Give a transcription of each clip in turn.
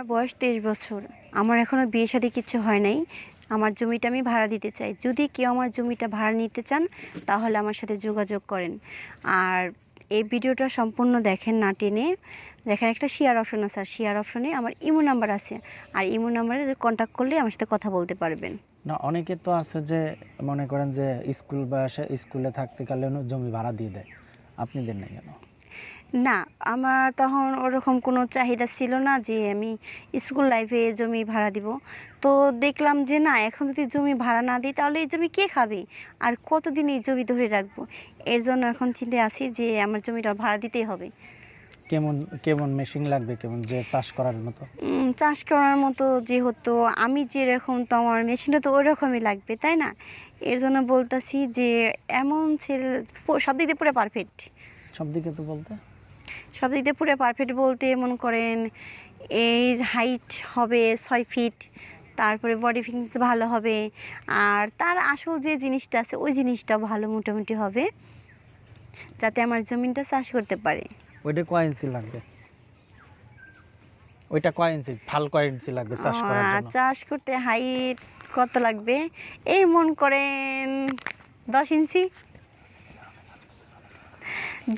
আমার বয়স তেইশ বছর। আমার এখনও বিয়ে শাদী কিছু হয় নাই। আমার জমিটা আমি ভাড়া দিতে চাই। যদি কেউ আমার জমিটা ভাড়া নিতে চান, তাহলে আমার সাথে যোগাযোগ করেন। আর এই ভিডিওটা সম্পূর্ণ দেখেন না টেনে। দেখেন একটা শেয়ার অপশন আছে। আর শেয়ার অপশনে আমার ইমো নাম্বার আছে। আর ইমো নাম্বারে কন্ট্যাক্ট করলে আমার সাথে কথা বলতে পারবেন। না, অনেকে তো আছে যে মনে করেন যে স্কুল বয়সে স্কুলে থাকতে কালে জমি ভাড়া দিয়ে দেয়। আপনি দেন না কেন? না আমার তখন ওরকম কোনো চাহিদা ছিল না যে আমি স্কুল লাইফে জমি ভাড়া দিব। তো দেখলাম যে না এখন যদি জমি ভাড়া না দিই তাহলে এই জমি কে খাবে? আর কতদিন এই জমি ধরে রাখব? এর জন্য এখন চিন্তায় আছি যে আমার জমিটা ভাড়া দিতেই হবে। কেমন কেমন মেশিন লাগবে কেমন যে চাষ করার মতো? চাষ করার মতো যেহেতু আমি যেরকম তো আমার মেশিনটা তো ওই রকমই লাগবে তাই না? এর জন্য বলতেছি যে এমন ছেলে সব দিক দিয়ে পুরো পারফেক্ট সব দিকে তো বলতে? সব দিক দিয়ে পুরো পারফেক্ট বলতে মনে করেন এই হাইট হবে ছয় ফিট তারপরে বডি ফিটনেস ভালো হবে আর তার আসল যে জিনিসটা আছে ওই জিনিসটা ভালো মোটামুটি হবে যাতে আমার জমিনটা চাষ করতে পারে। ওইটা কয় ইঞ্চি লাগবে? ওইটা কয় ইঞ্চি ফাল কয় ইঞ্চি লাগবে চাষ করার জন্য? চাষ করতে হাইট কত লাগবে? এই মন করেন দশ ইঞ্চি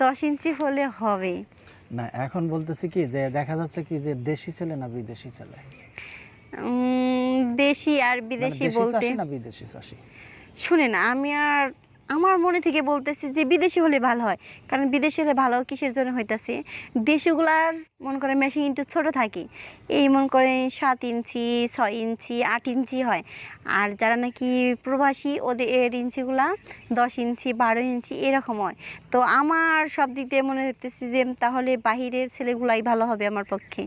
দশ ইঞ্চি হলে হবে। না এখন বলতেছি কি যে দেখা যাচ্ছে কি যে দেশি ছেলে না বিদেশি ছেলে? উম, দেশি আর মানে বিদেশি বলতে না বিদেশি চাষি? শুনেন আমি আর আমার মনে থেকে বলতেছি যে বিদেশি হলে ভালো হয়, কারণ বিদেশি হলে ভালো কিসের জন্য হইতাছে? দেশিগুলার মনে করে মেশিন একটু ছোটো থাকে, এই মনে করে সাত ইঞ্চি, ছয় ইঞ্চি, আট ইঞ্চি হয়। আর যারা নাকি প্রবাসী, ওদের এর ইঞ্চিগুলা দশ ইঞ্চি, বারো ইঞ্চি এরকম হয়। তো আমার সব দিক দিয়ে মনে হইতেছে যে তাহলে বাহিরের ছেলেগুলাই ভালো হবে আমার পক্ষে।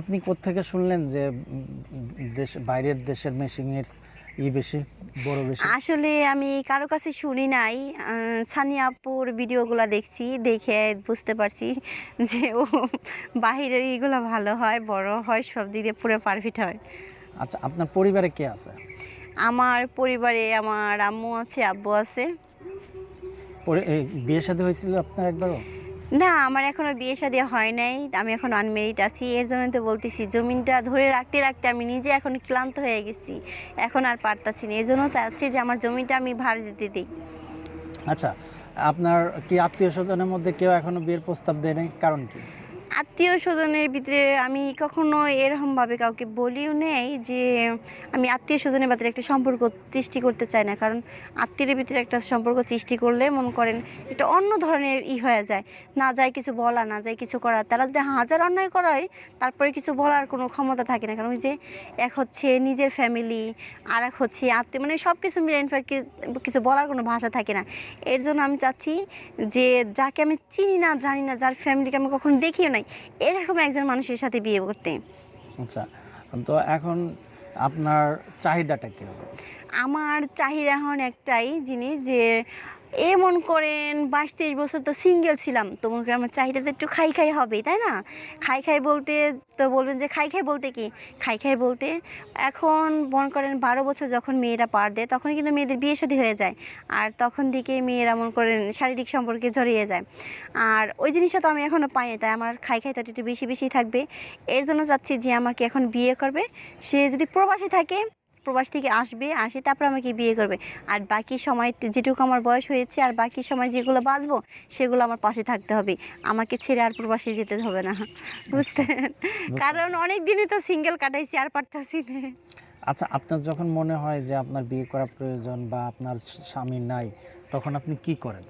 আপনি কোত্থেকে শুনলেন যে দেশ, বাইরের দেশের মেশিনের ই বেশি বড় বেশি? আসলে আমি কারও কাছে শুনি নাই। সানিয়া আপুর ভিডিওগুলো দেখছি দেখে বুঝতে পারছি যে ও বাহিরের ইগুলো ভালো হয় বড় হয় সব দিক দিয়ে পুরো পারফেক্ট হয়। আচ্ছা আপনার পরিবারে কে আছে? আমার পরিবারে আমার আম্মু আছে আব্বু আছে। পরি- বিয়ে শাদী হয়েছিল আপনার একবারও? না, আমার এখনও বিয়ে শাদী হয় নাই, আমি এখন আনমেরিড আছি, এর জন্য তো বলতেছি, জমিনটা ধরে রাখতে রাখতে আমি নিজে এখন ক্লান্ত হয়ে গেছি, এখন আর পারতাছি না, এর জন্য চাচ্ছি যে আমার জমিটা আমি ভাড়া দিতে দিই। আচ্ছা আপনার কি আত্মীয় স্বজনের মধ্যে কেউ এখনও বিয়ের প্রস্তাব দেয় নাই? কারণ কি? আত্মীয় স্বজনের ভিতরে আমি কখনো এরকমভাবে কাউকে বলিও নেই যে আমি আত্মীয় স্বজনের ভিতরে একটা সম্পর্ক সৃষ্টি করতে চাই না। কারণ আত্মীয়ের ভিতরে একটা সম্পর্ক সৃষ্টি করলে মনে করেন এটা অন্য ধরনের ই হয়ে যায়। না যায় কিছু বলা, না যায় কিছু করা। তারা যদি হাজার অন্যায় করায়, তারপরে কিছু বলার কোনো ক্ষমতা থাকে না। কারণ ওই যে এক হচ্ছে নিজের ফ্যামিলি আর এক হচ্ছে আত্মীয় মানে সব কিছু মিলে ইনফ্যাক্ট কিছু বলার কোনো ভাষা থাকে না। এর জন্য আমি চাচ্ছি যে যাকে আমি চিনি না, জানি না, যার ফ্যামিলিকে আমি কখনো দেখিও নাই এরকম একজন মানুষের সাথে বিয়ে করতে। আচ্ছা তো এখন আপনার চাহিদাটা কি হবে? আমার চাহিদা এখন একটাই জিনিস যে এ মন করেন বাইশ তেইশ বছর তো সিঙ্গেল ছিলাম, তো মনে করেন আমার চাহিদা তো একটু খাই খাই হবে, তাই না? খাই খাই বলতে তো বলবেন যে খাই খাই বলতে কি? খাই খাই বলতে এখন মন করেন বারো বছর যখন মেয়েরা পার দেয় তখন কিন্তু মেয়েদের বিয়ে শাদী হয়ে যায়, আর তখন দিকে মেয়েরা মন করেন শারীরিক সম্পর্কে জড়িয়ে যায়। আর ওই জিনিসটা তো আমি এখনও পাইনি তাই আমার খাই খাই তো একটু বেশি বেশি থাকবে। এর জন্য চাচ্ছি যে আমাকে এখন বিয়ে করবে, সে যদি প্রবাসী থাকে প্রবাস থেকে আসবে আসে তারপর আমাকে বিয়ে করবে। আর বাকি সময় যেটুকু আমার বয়স হয়েছে আর বাকি সময় যেগুলো বাঁচবো সেগুলো আমার পাশে থাকতে হবে। আমাকে ছেড়ে আর প্রবাসে যেতে হবে না। বুঝতেন কারণ অনেক দিনই তো সিঙ্গেল কাটাইছি আর পারতাছি না। আচ্ছা আপনার যখন মনে হয় যে আপনার বিয়ে করা প্রয়োজন বা আপনার স্বামী নাই তখন আপনি কি করেন?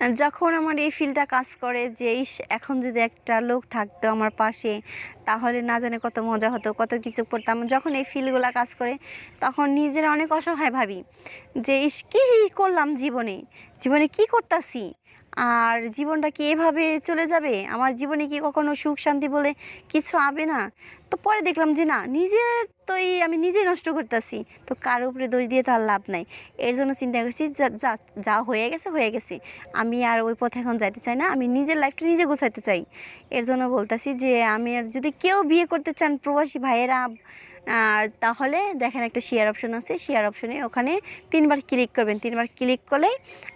যখন আমার এই ফিলটা কাজ করে যে, ইস, এখন যদি একটা লোক থাকতো আমার পাশে, তাহলে না জানে কত মজা হতো, কত কিছু করতাম। যখন এই ফিলগুলো কাজ করে, তখন নিজের অনেক অসহায় ভাবি যে, ইস, কী করলাম জীবনে? জীবনে কি করতাছি? আর জীবনটা কি এভাবে চলে যাবে? আমার জীবনে কি কখনো সুখ শান্তি বলে কিছু আবে না? তো পরে দেখলাম যে, না, নিজের তো এই আমি নিজে নষ্ট করতেছি। তো কার উপরে দোষ দিয়ে তো আর লাভ নাই। এর জন্য চিন্তা করছি, যা যা যা হয়ে গেছে হয়ে গেছে। আমি আর ওই পথে এখন যাইতে চাই না। আমি নিজের লাইফটা নিজে গোছাইতে চাই। এর জন্য বলতেছি যে, আমি আর যদি কেউ বিয়ে করতে চান প্রবাসী ভাইয়েরা আর তাহলে দেখেন একটা শেয়ার অপশন আছে। শেয়ার অপশনে ওখানে তিনবার ক্লিক করবেন। তিনবার ক্লিক করলে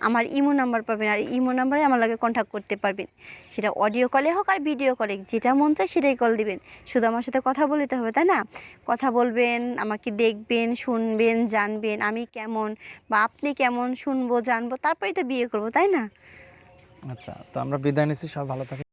আমার ইমো নাম্বার পাবেন। আর ইমো নাম্বারে আমার লাগে কন্ট্যাক্ট করতে পারবেন। সেটা অডিও কলে হোক আর ভিডিও কলে যেটা মন চায় সেটাই কল দিবেন। শুধু আমার সাথে কথা বলতে হবে, তাই না? কথা বলবেন, আমাকে দেখবেন, শুনবেন, জানবেন, আমি কেমন বা আপনি কেমন শুনব, জানব, তারপরেই তো বিয়ে করব, তাই না? আচ্ছা তো আমরা বিদায় নিচ্ছি সব ভালো থাকে